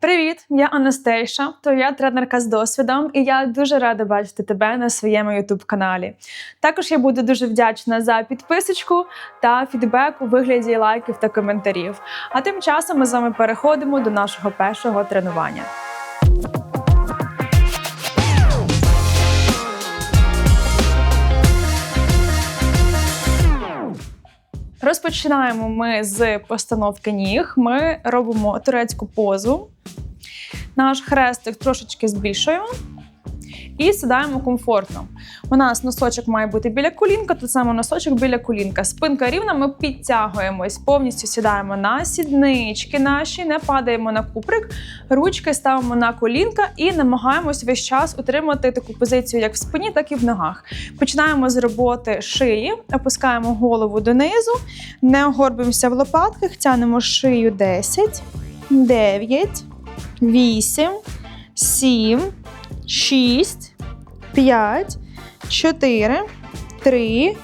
Привіт, я Анастейша, твоя тренерка з досвідом, і я дуже рада бачити тебе на своєму youtube каналі. Також я буду дуже вдячна за підписочку та фідбек у вигляді лайків та коментарів. А тим часом ми з вами переходимо до нашого першого тренування. Розпочинаємо ми з постановки ніг. Ми робимо турецьку позу. Наш хрестик трошечки збільшуємо і сідаємо комфортно. У нас носочок має бути біля колінка, тут саме носочок біля колінка. Спинка рівна, ми підтягуємось, повністю сідаємо на сіднички наші, не падаємо на куприк, ручки ставимо на колінка і намагаємось весь час утримати таку позицію як в спині, так і в ногах. Починаємо з роботи шиї, опускаємо голову донизу, не огорбимося в лопатках, тянемо шию 10, 9, 8, 7, 6, 5, 4, 3,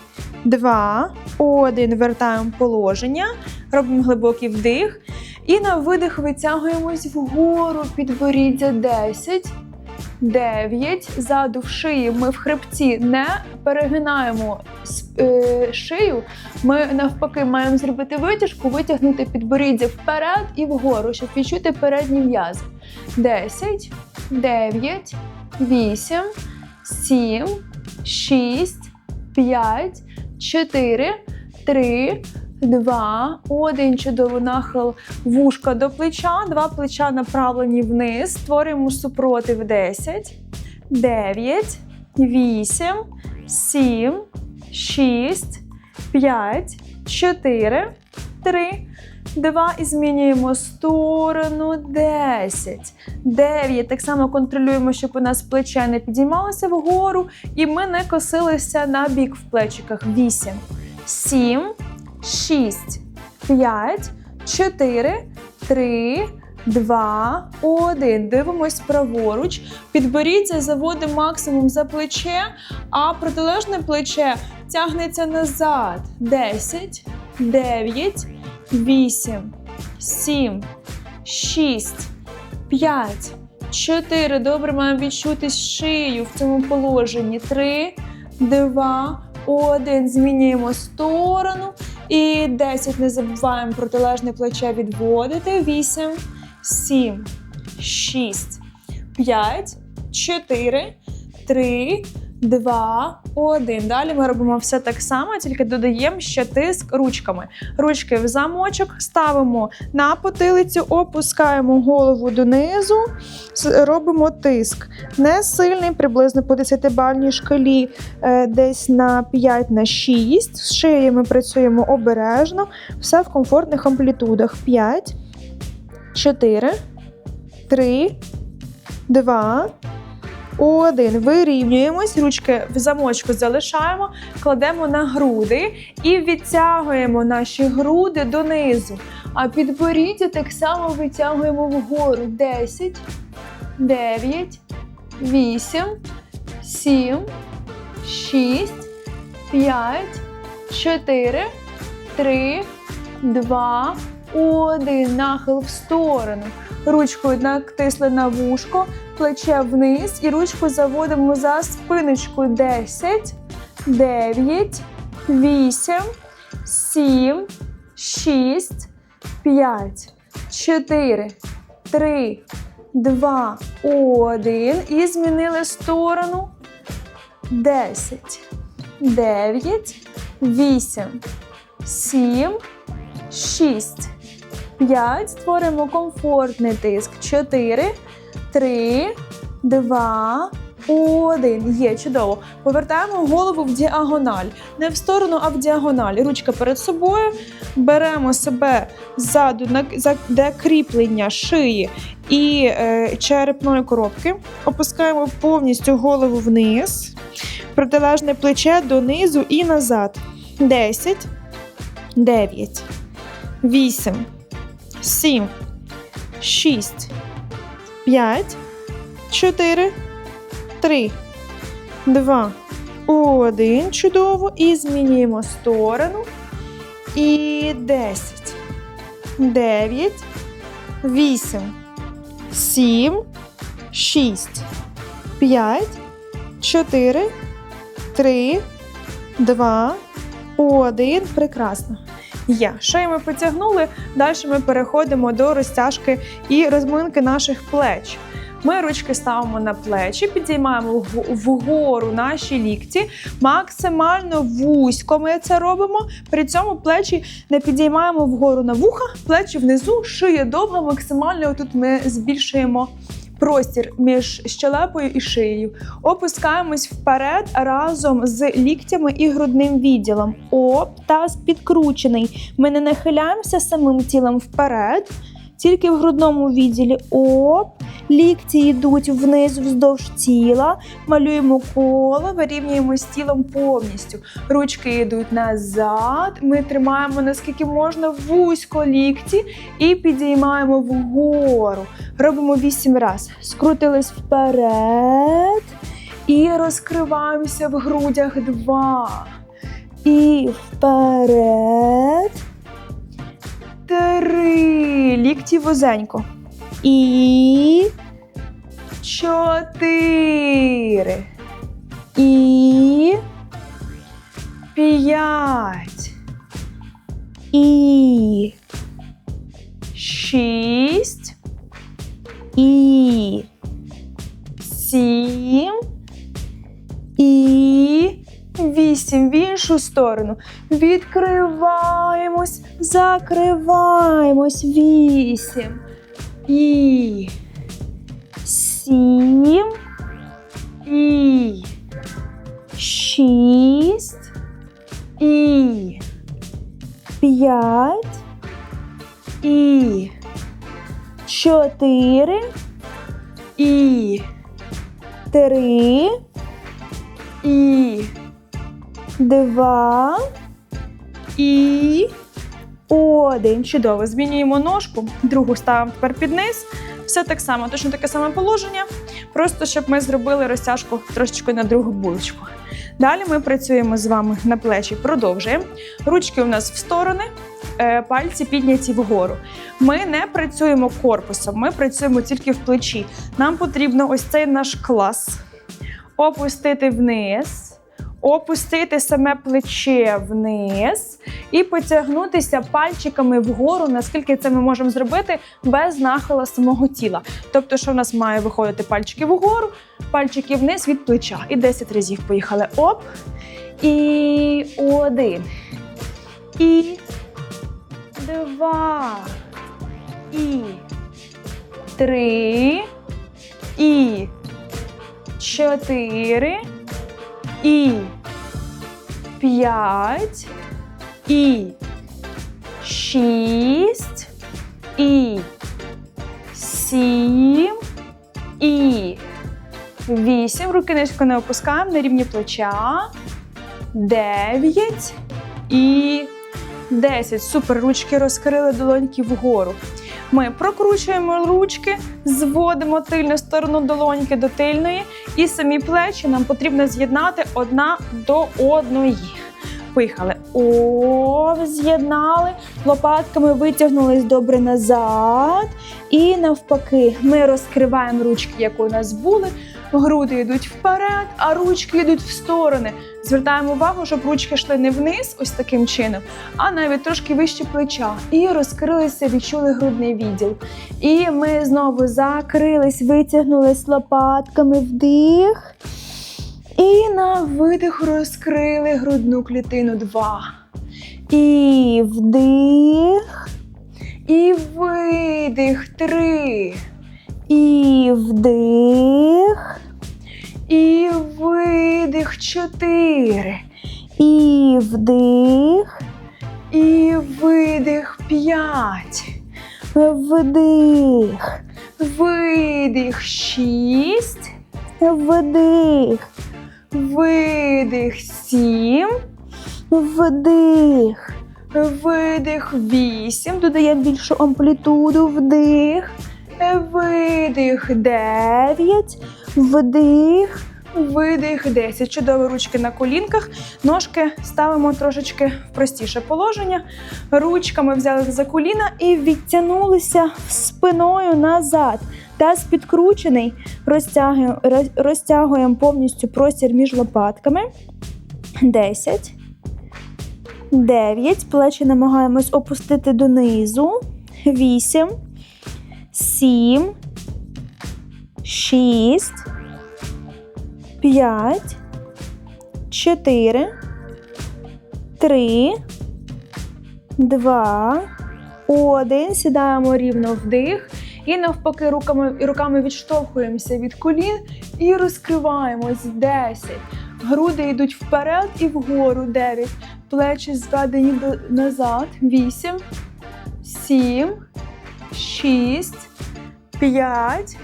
2, 1. Вертаємо положення, робимо глибокий вдих. І на видих витягуємось вгору, підборіддя 10, 9. Ззаду в шиї ми в хребці не перегинаємо е, шию. Ми навпаки маємо зробити витяжку, витягнути підборіддя вперед і вгору, щоб відчути передні м'язи. 10, 9, 8, 7, 6, 5, 4, 3, 2, 1. Чудово нахил вушка до плеча, два плеча направлені вниз. Створюємо супротив 10, 9, 8, 7, 6, 5, 4, 3, 2 і змінюємо сторону 10. 9. Так само контролюємо, щоб у нас плече не підіймалося вгору, і ми не косилися на бік в плечиках. 8, 7, 6, 5, 4, 3, 2, 1. Дивимось праворуч. Підборіддя заводимо максимум за плече, а протилежне плече тягнеться назад. 10, 9, 8, 7, 6, 5, 4. Добре, маємо відчути шию в цьому положенні. 3, 2, 1. Змінюємо сторону. І 10. Не забуваємо протилежне плече відводити. 8, 7, 6, 5, 4, 3, 2, 1. Далі ми робимо все так само, тільки додаємо ще тиск ручками. Ручки в замочок ставимо на потилицю, опускаємо голову донизу, робимо тиск. Не сильний, приблизно по 10-бальній шкалі, е, десь на 5 на 6. З шиєю ми працюємо обережно, все в комфортних амплітудах. 5, 4, 3, 2, один. Вирівнюємось, ручки в замочку залишаємо, кладемо на груди і відтягуємо наші груди донизу. А підборіддя так само витягуємо вгору. 10, 9, 8, 7, 6, 5, 4, 3, 2, 1. Нахил в сторону. Ручкою натисли на вушко, плече вниз і ручку заводимо за спиночку. 10, 9, 8, 7, 6, 5, 4, 3, 2, 1. І змінили сторону. 10, 9, 8, 7, 6, 5. Створимо комфортний тиск. 4, 3, 2, 1. Є, чудово. Повертаємо голову в діагональ. Не в сторону, а в діагональ. Ручка перед собою. Беремо себе ззаду, де кріплення шиї і е, черепної коробки. Опускаємо повністю голову вниз, протилежне плече донизу і назад. 10, 9, 8, 7, 6, 5, 4, 3, 2, 1. Чудово. І змінюємо сторону. І 10, 9, 8, сім, шість, п'ять, чотири, три, два, один. Прекрасно. Є. Шею ми потягнули. Далі ми переходимо до розтяжки і розминки наших плеч. Ми ручки ставимо на плечі, підіймаємо вгору наші лікті, максимально вузько ми це робимо. При цьому плечі не підіймаємо вгору на вуха, плечі внизу, шия довга, максимально тут ми збільшуємо простір між щелепою і шиєю. Опускаємось вперед разом з ліктями і грудним відділом. Оп, таз підкручений. Ми не нахиляємося самим тілом вперед, тільки в грудному відділі. Оп. Лікті йдуть вниз вздовж тіла, малюємо коло, вирівнюємо з тілом повністю. Ручки йдуть назад. Ми тримаємо наскільки можна вузько лікті і підіймаємо вгору. Робимо 8 разів. Скрутились вперед і розкриваємося в грудях. Два. І вперед. Три. Лікті вузенько. І чотири. І п'ять. І шість. І сім. І вісім в іншу сторону. Відкриваємось, закриваємось. Вісім. І сім. І шість. І п'ять. І чотири. І три. І два. І один. Чудово. Змінюємо ножку, другу ставимо тепер під низ. Все так само, точно таке саме положення. Просто щоб ми зробили розтяжку трошечки на другу булочку. Далі ми працюємо з вами на плечі. Продовжуємо. Ручки у нас в сторони, е, пальці підняті вгору. Ми не працюємо корпусом, ми працюємо тільки в плечі. Нам потрібно ось цей наш клас опустити вниз. Опустити саме плече вниз і потягнутися пальчиками вгору, наскільки це ми можемо зробити без нахила самого тіла. Тобто, що в нас має виходити пальчики вгору, пальчики вниз від плеча. І 10 разів поїхали. Оп. І один. І два. І три. І чотири. І п'ять. І шість. І сім. І вісім. Руки низько не опускаємо на рівні плеча. Дев'ять. І десять. Супер. Ручки розкрили долоньки вгору. Ми прокручуємо ручки, зводимо тильну сторону долоньки до тильної, і самі плечі нам потрібно з'єднати одна до одної. Поїхали. О, з'єднали. Лопатками витягнулись добре назад. І навпаки, ми розкриваємо ручки, як у нас були. Груди йдуть вперед, а ручки йдуть в сторони. Звертаємо увагу, щоб ручки йшли не вниз, ось таким чином, а навіть трошки вище плеча. І розкрилися, відчули грудний відділ. І ми знову закрились, витягнулись лопатками вдих. І на видих розкрили грудну клітину. Два. І вдих. І видих. Три. І вдих. І видих. Чотири. І вдих. І видих. П'ять. Вдих. Видих. Шість. Вдих. Видих. Сім. Вдих. Видих. Вісім. Додаємо більшу амплітуду. Вдих. Видих. Дев'ять. Вдих. Видих 10. Чудово, ручки на колінках. Ножки ставимо трошечки в простіше положення. Ручками взяли за коліна і відтягнулися спиною назад. Таз підкручений, розтягуємо, розтягуємо повністю простір між лопатками. 10. 9. Плечі намагаємось опустити донизу. 8. 7. 6. 5. 4. 3. 2. 1. Сідаємо рівно вдих. І навпаки руками, руками відштовхуємося від колін і розкриваємось. 10. Груди йдуть вперед і вгору. 9. Плечі зведені назад. 8. 7. 6. 5.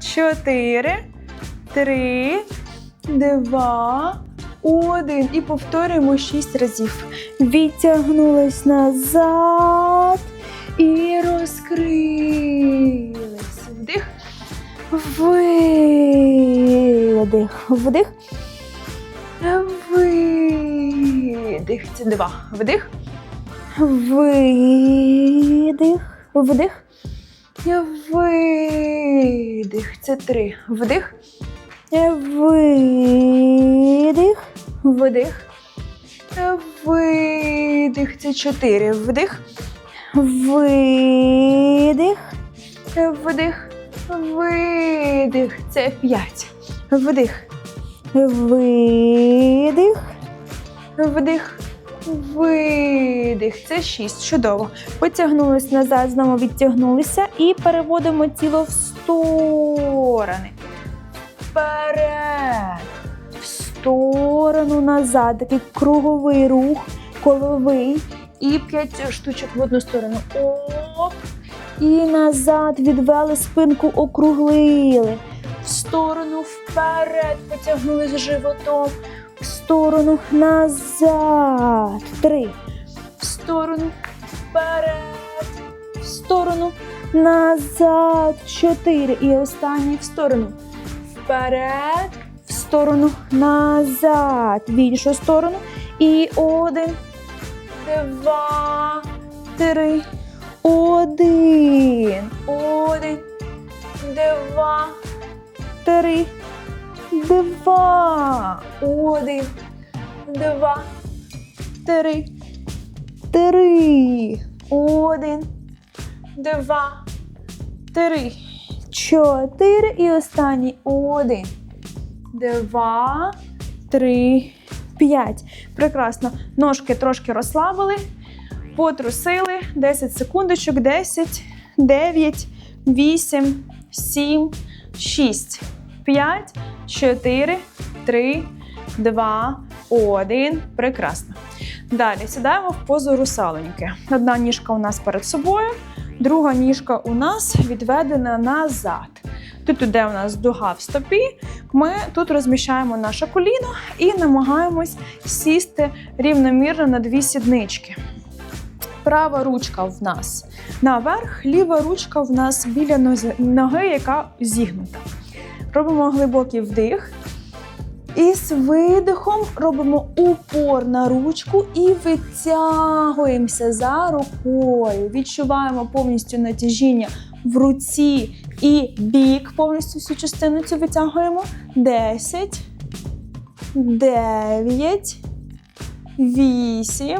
4. 3. 2. 1. І повторюємо 6 разів. Відтягнулись назад. І розкрились. Вдих. Видих. Вдих. Видих. Це два. Вдих. Видих. Вдих. Видих. Це три. Вдих. Видих. Вдих. Видих. Це чотири. Вдих. Видих. Вдих. Видих. Це п'ять. Вдих. Видих. Вдих. Видих. Це шість. Чудово. Потягнулись назад, знову відтягнулися і переводимо тіло в сторони. Вперед. В сторону назад. Такий круговий рух, коловий. І п'ять штучок в одну сторону. Оп. І назад відвели спинку, округлили. В сторону вперед. Потягнулись животом. В сторону назад. Три. В сторону вперед. В сторону назад. Чотири. І останній в сторону. Вперед. В сторону назад. В іншу сторону. І один. Два. Три. Один. Один. Два. Три. Два. Один. Два. Три. Три. Один. Два. Три. Чотири. І останній. Один. Два. Три. П'ять. Прекрасно. Ножки трошки розслабили. Потрусили. 10 секундочок. 10, 9, 8, 7, 6, 5, 4, 3, 2, 1. Прекрасно. Далі сідаємо в позу русалоньки. Одна ніжка у нас перед собою, друга ніжка у нас відведена назад. Тут іде у нас дуга в стопі. Ми тут розміщаємо наше коліно і намагаємось сісти рівномірно на дві сіднички. Права ручка в нас наверх, ліва ручка в нас біля ноги, яка зігнута. Робимо глибокий вдих. І з видихом робимо упор на ручку і витягуємося за рукою. Відчуваємо повністю натяжіння в руці і бік. Повністю всю частину цю витягуємо. 10, 9, 8.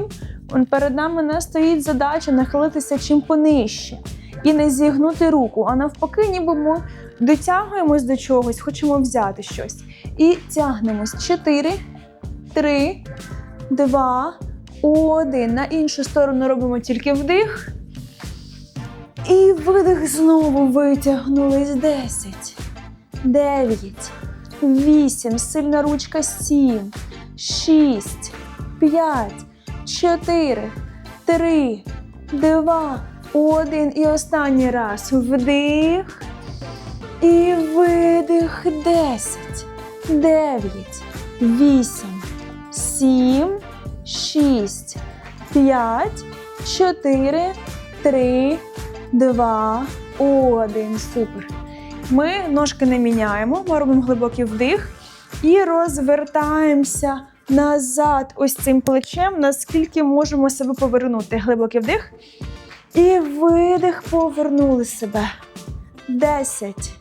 Перед нами не стоїть задача нахилитися чим понижче і не зігнути руку, а навпаки, ніби ми дотягуємось до чогось, хочемо взяти щось. І тягнемось. 4, 3, 2, 1. На іншу сторону робимо тільки вдих. І видих знову витягнулись. 10, 9, 8. Сильна ручка 7, 6, 5, 4, 3, 2, 1. І останній раз. Вдих. І видих 10, 9, 8, 7, 6, 5, 4, 3, 2, 1. Супер. Ми ножки не міняємо, ми робимо глибокий вдих і розвертаємося назад ось цим плечем, наскільки можемо себе повернути. Глибокий вдих. І видих, повернули себе. 10,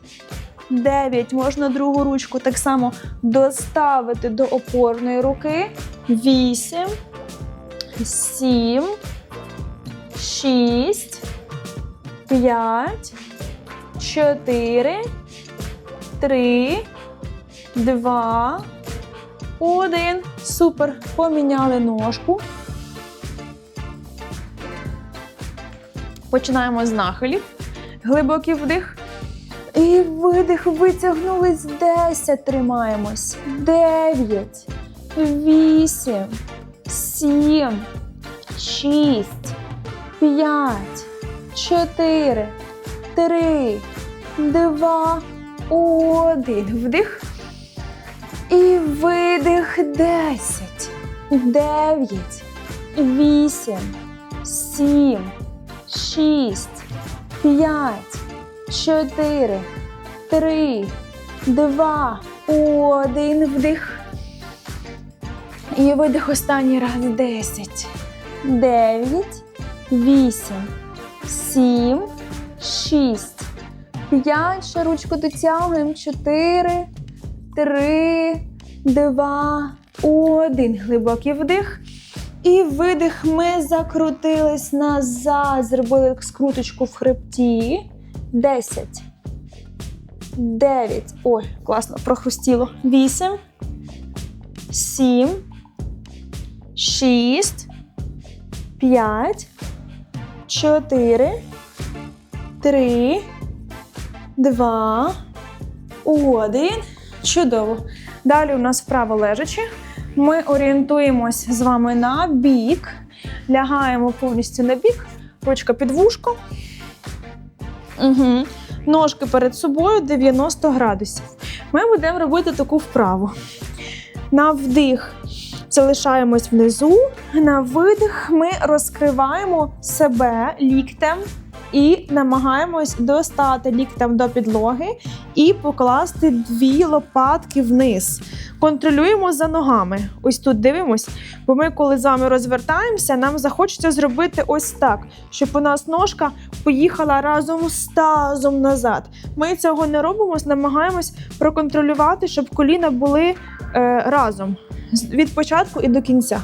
9. Можна другу ручку так само доставити до опорної руки. 8, 7, 6, 5, 4, 3, 2, 1. Супер. Поміняли ножку. Починаємо з нахилів. Глибокий вдих. І видих. Витягнулись. 10. Тримаємось. 9, 8, 7, 6, 5, 4, 3, 2, 1. Вдих. І видих 10, 9, 8, 7, 6, 5, 4, 3, 2, 1. Вдих. І видих останній раз 10, 9, 8, 7, 6, 5. Ще ручку дотягуємо. 4, 3, 2, 1. Глибокий вдих. І видих. Ми закрутились назад. Зробили скруточку в хребті. 10. 9. Ой, класно, прохрустіло. 8. 7. 6. 5. 4. 3. 2. 1. Чудово. Далі у нас вправо лежачи. Ми орієнтуємось з вами на бік. Лягаємо повністю на бік. Ручка під вушко. Угу. Ножки перед собою 90 градусів. Ми будемо робити таку вправу. На вдих залишаємось внизу. На видих ми розкриваємо себе ліктем і намагаємось достати ліктем до підлоги і покласти дві лопатки вниз. Контролюємо за ногами. Ось тут дивимось, бо ми, коли з вами розвертаємося, нам захочеться зробити ось так, щоб у нас ножка поїхала разом з тазом назад. Ми цього не робимо, намагаємось проконтролювати, щоб коліна були е, разом від початку і до кінця.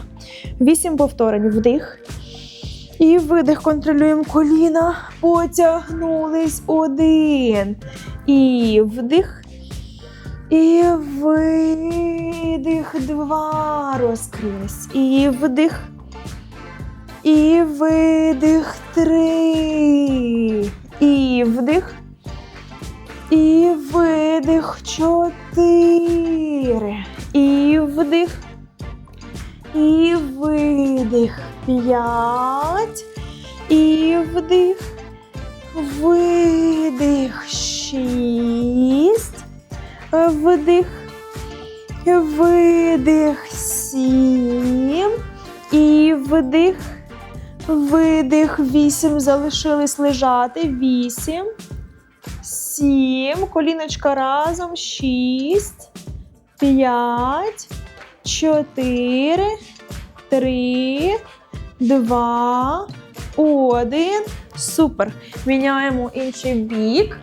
Вісім повторень. Вдих. І видих, контролюємо коліна. Потягнулись один. І вдих. І видих. Два. Розкрились. І вдих. І видих. Три. І вдих. І видих. Чотири. І вдих. І видих. П'ять. І вдих. Видих. Шість. Вдих. Видих. Сім. І вдих. Видих. Вісім. Залишились лежати. Вісім. Сім. Коліночка разом. Шість. П'ять. Чотири. Три. Два. Один. Супер. Міняємо інший бік.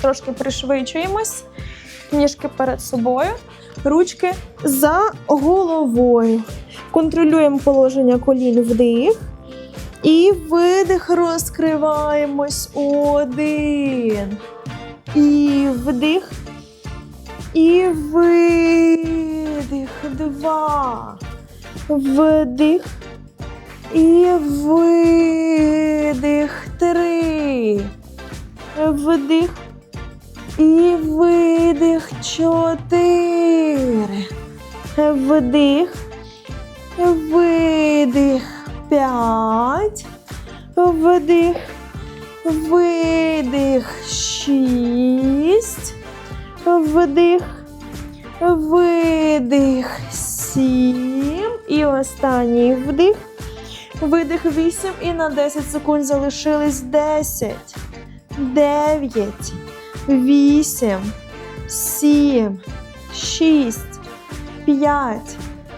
Трошки пришвидшуємось. Ніжки перед собою. Ручки за головою. Контролюємо положення колін вдих. І видих розкриваємось. Один. І вдих. І видих. Два. Вдих. І видих. Три. Вдих. І видих. Чотири. Вдих. Видих. П'ять. Вдих. Видих. Шість. Вдих. Видих. Сім. І останній вдих. Видих 8 і на 10 секунд залишились 10, 9, 8, 7, 6, 5,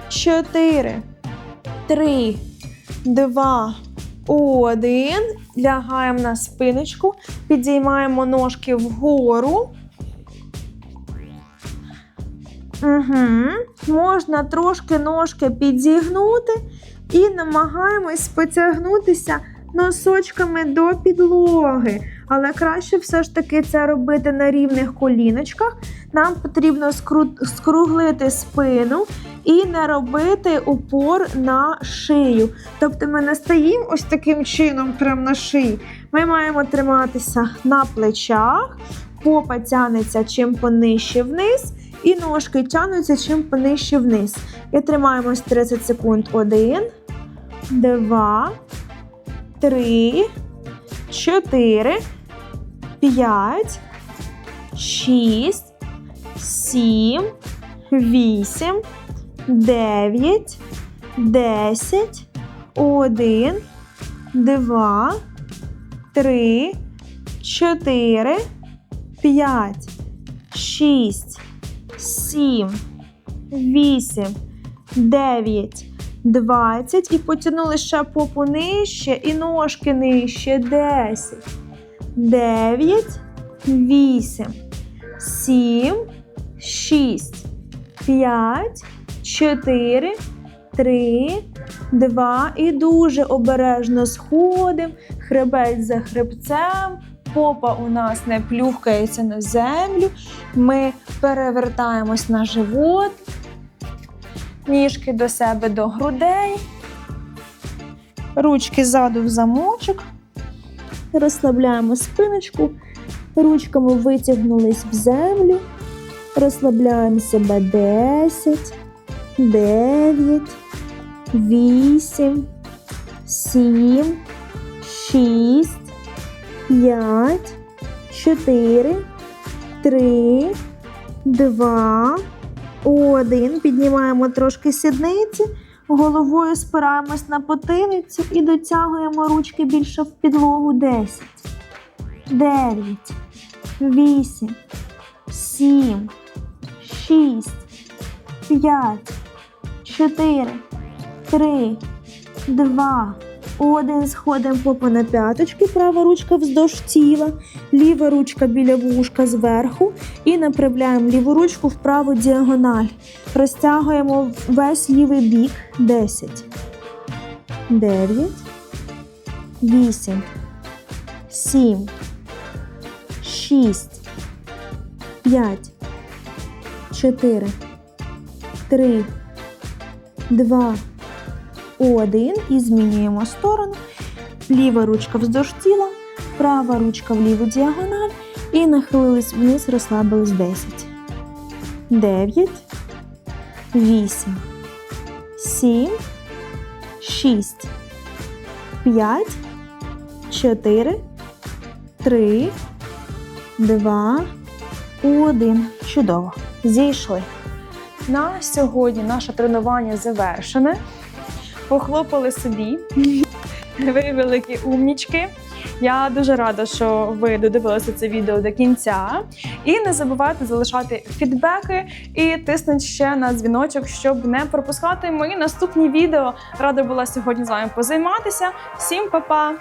4, 3, 2, Один. Лягаємо на спиночку, підіймаємо ножки вгору. Угу. Можна трошки ножки підзігнути і намагаємось потягнутися носочками до підлоги. Але краще все ж таки це робити на рівних коліночках. Нам потрібно скру- скруглити спину і не робити упор на шию. Тобто ми не стоїмо ось таким чином, прямо на шиї. Ми маємо триматися на плечах, попа тянеться чим понижче вниз, і ножки тянуться чим понижче вниз. І тримаємось 30 секунд. Один, два, три, чотири, п'ять, шість, сім, вісім, дев'ять, десять, один, два, три, чотири, п'ять, шість, сім, вісім, дев'ять, двадцять. І потягнули ще попу нижче і ножки нижче. Десять, дев'ять, вісім, сім, шість, п'ять, чотири, три, два. І дуже обережно сходимо. Хребець за хребцем. Попа у нас не плюхкається на землю. Ми перевертаємось на живот, ніжки до себе до грудей, ручки ззаду в замочок. Розслабляємо спиночку, ручками витягнулись в землю. Розслабляємо себе 10, 9, 8, 7, 6, 5, 4, 3, 2, 1. Піднімаємо трошки сідниці, головою спираємось на потилицю і дотягуємо ручки більше в підлогу. 10, 9, 8, 7, 6, 5, 4, 3, 2, один. Сходимо попа на п'яточки, права ручка вздовж тіла, ліва ручка біля вушка зверху і направляємо ліву ручку в праву діагональ. Розтягуємо весь лівий бік 10, 9, 8, 7, 6, 5, 4, 3, 2, 1. І змінюємо сторону. Ліва ручка вздовж тіла, права ручка в ліву діагональ. І нахилились вниз, розслабились 10. 9, 8, 7, 6, 5, 4, 3, 2, 1. Чудово. Зійшли. На сьогодні наше тренування завершене. Похлопали собі. Ви великі умнічки. Я дуже рада, що ви додивилися це відео до кінця. І не забувайте залишати фідбеки і тисніть ще на дзвіночок, щоб не пропускати мої наступні відео. Рада була сьогодні з вами позайматися. Всім па-па!